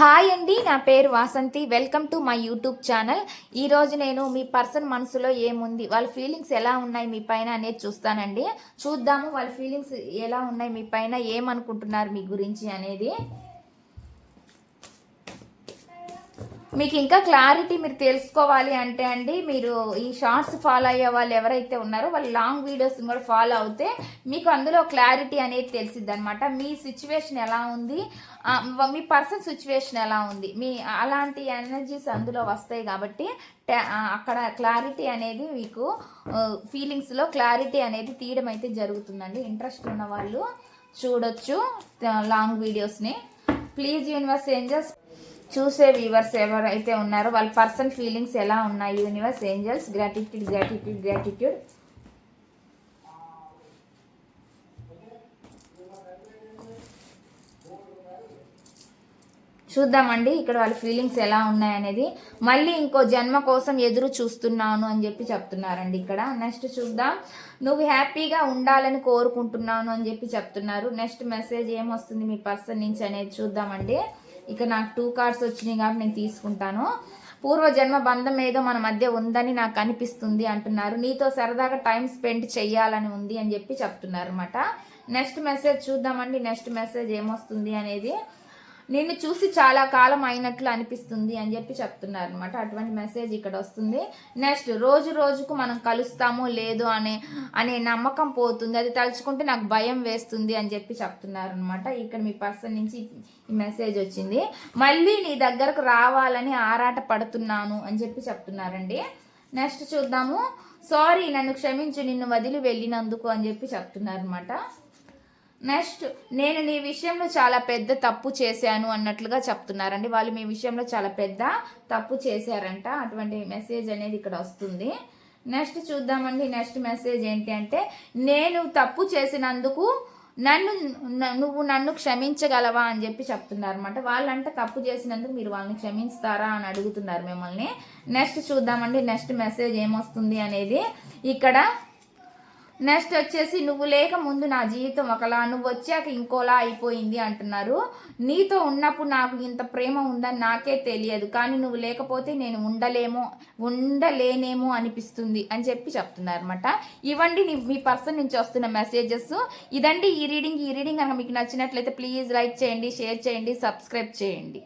Hi అండి నా పేరు Vasanthi. Welcome to my YouTube channel. ఈరోజు నేను మీ పర్సన్ మనసులో ఏముంది వాళ్ళ ఫీలింగ్స్ ఎలా ఉన్నాయి మీ పైన అనేది చూస్తానండి. చూద్దాము వాళ్ళ ఫీలింగ్స్ ఎలా ఉన్నాయి మీ పైన ఏమనుకుంటున్నారు మీ గురించి అనేది. మీకు ఇంకా క్లారిటీ మీరు తెలుసుకోవాలి అంటే అండి మీరు ఈ షార్ట్స్ ఫాలో అయ్యే వాళ్ళు ఎవరైతే ఉన్నారో వాళ్ళు లాంగ్ వీడియోస్ కూడా ఫాలో అవుతే మీకు అందులో క్లారిటీ అనేది తెలిసిద్ది అనమాట మీ సిచ్యువేషన్ ఎలా ఉంది? మీ పర్సన్ సిచ్యువేషన్ ఎలా ఉంది? మీ అలాంటి ఎనర్జీస్ అందులో వస్తాయి కాబట్టి అక్కడ క్లారిటీ అనేది మీకు ఫీలింగ్స్లో క్లారిటీ అనేది తీయడం అయితే జరుగుతుందండి. ఇంట్రెస్ట్ ఉన్న వాళ్ళు చూడొచ్చు లాంగ్ వీడియోస్ని ప్లీజ్ యూనివర్స్ ఏంజల్స్ చూసే వ్యూవర్స్ ఎవరైతే ఉన్నారో వాళ్ళ పర్సన్ ఫీలింగ్స్ ఎలా ఉన్నాయి? Universe angels gratitude gratitude gratitude. చూద్దామండి ఇక్కడ వాళ్ళ ఫీలింగ్స్ ఎలా ఉన్నాయనేది మళ్ళీ ఇంకో జన్మ కోసం ఎదురు చూస్తున్నాను అని చెప్పి చెప్తున్నారండి ఇక్కడ. నెక్స్ట్ చూద్దాం. నువ్వు హ్యాపీగా ఉండాలని కోరుకుంటున్నాను అని చెప్పి చెప్తున్నారు. నెక్స్ట్ మెసేజ్ ఏమొస్తుంది మీ పర్సన్ నుంచి అనేది చూద్దామండి. ఇక నాకు టూ కార్డ్స్ వచ్చినాయి కాబట్టి నేను తీసుకుంటాను. పూర్వజన్మ బంధం ఏదో మన మధ్య ఉందని నాకు అనిపిస్తుంది అంటున్నారు. నీతో సరదాగా టైం స్పెండ్ చెయ్యాలని ఉంది అని చెప్పి చెప్తున్నారు అనమాట నెక్స్ట్ మెసేజ్ చూద్దామండి. నెక్స్ట్ మెసేజ్ ఏమొస్తుంది అనేది నిన్ను చూసి చాలా కాలం అయినట్లు అనిపిస్తుంది అని చెప్పి చెప్తున్నారు అనమాట అటువంటి మెసేజ్ ఇక్కడ వస్తుంది. నెక్స్ట్ రోజు రోజుకు మనం కలుస్తామో లేదో అనే అనే నమ్మకం పోతుంది. అది తలుచుకుంటే నాకు భయం వేస్తుంది అని చెప్పి చెప్తున్నారు అనమాట ఇక్కడ మీ పర్సన్ నుంచి ఈ మెసేజ్ వచ్చింది. మళ్ళీ నీ దగ్గరకు రావాలని ఆరాట పడుతున్నాను అని చెప్పి చెప్తున్నారండి. నెక్స్ట్ చూద్దాము. సారీ నన్ను క్షమించు నిన్ను వదిలి వెళ్ళినందుకు అని చెప్పి చెప్తున్నారు అనమాట నెక్స్ట్ నేను నీ విషయంలో చాలా పెద్ద తప్పు చేశాను అన్నట్లుగా చెప్తున్నారండి. వాళ్ళు మీ విషయంలో చాలా పెద్ద తప్పు చేశారంట. అటువంటి మెసేజ్ అనేది ఇక్కడ వస్తుంది. నెక్స్ట్ చూద్దామండి. నెక్స్ట్ మెసేజ్ ఏంటి అంటే నేను తప్పు చేసినందుకు నన్ను నువ్వు నన్ను క్షమించగలవా అని చెప్పి చెప్తున్నారు అనమాట వాళ్ళంటే తప్పు చేసినందుకు మీరు వాళ్ళని క్షమించుతారా అని అడుగుతున్నారు మిమ్మల్ని. నెక్స్ట్ చూద్దామండి. నెక్స్ట్ మెసేజ్ ఏమొస్తుంది అనేది ఇక్కడ నెక్స్ట్ వచ్చేసి నువ్వు లేక ముందు నా జీవితం ఒకలా నువ్వు వచ్చాక ఇంకోలా అయిపోయింది అంటున్నారు. నీతో ఉన్నప్పుడు నాకు ఇంత ప్రేమ ఉందని నాకే తెలియదు కానీ నువ్వు లేకపోతే నేను ఉండలేమో ఉండలేనేమో అనిపిస్తుంది అని చెప్పి చెప్తున్నారు అనమాట ఇవ్వండి మీ పర్సన్ నుంచి వస్తున్న మెసేజెస్. ఇదండి ఈ రీడింగ్ ఈ రీడింగ్ కనుక మీకు నచ్చినట్లయితే ప్లీజ్ లైక్ చేయండి షేర్ చేయండి సబ్స్క్రైబ్ చేయండి.